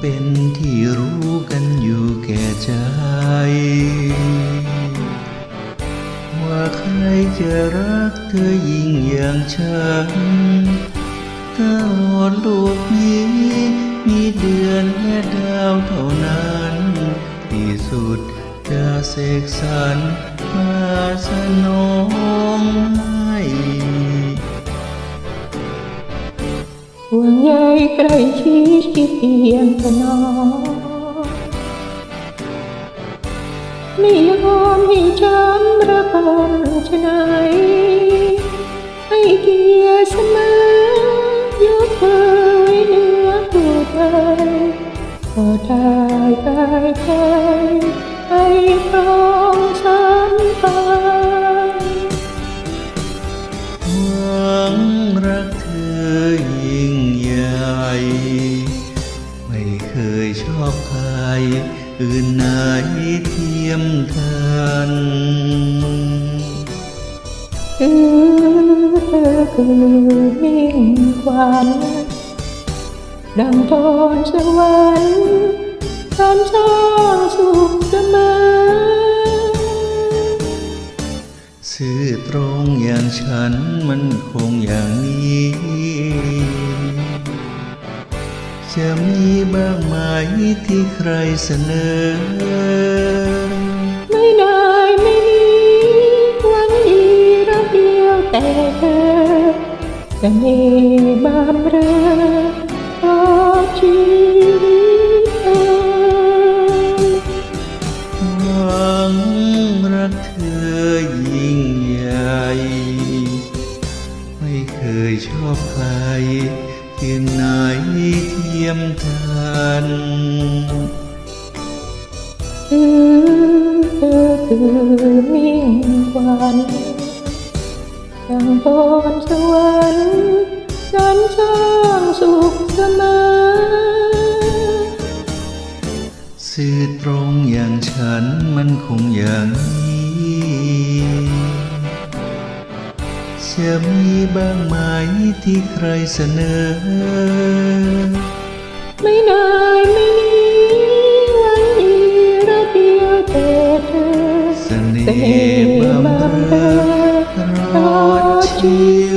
เป็นที่รู้กันอยู่แก่ใจ ว่าใครจะรักเธอยิ่งอย่างฉันตลอดโลกนี้ มีเดือนและดาวเท่านั้น ที่สุดจะเสกสรรมาสนองให้ ใยใกล้ชิดเพียงพนอไม่ยอมให้ช้ำระกำชะไหนให้เกียรติเสมอยกเคยเหนื้อผู้ใดพอได้ได้แค่ อื่นไหนเทียมทันคือเธอคือมิ่งควันดังทอนสวรรค์ทำช่างสุขเสมอซื่อตรงอย่างฉันมันคงอย่างนี้ จะมีบ้างไหมที่ใครเสนอ ไม่ได้ไม่มีหวังดีรักเดียวแต่เธอจะมีบามเรอเพราะชีวิตเธอหวังรักเธอยิ่งใหญ่ ไม่เคยชอบใคร ที่ไหนเทียมทันคือเธอคือมิ่งควันดังพรสวรรค์ฉันช่างสุขเสมอซื่อตรงอย่างฉันมันคงอย่างนี้ จะมีบ้างไหมที่ใครเสนอ ไม่ได้ไม่มีหวังดีรักเดียวแต่เธอเสน่ห์บำเรอตลอดชีวิ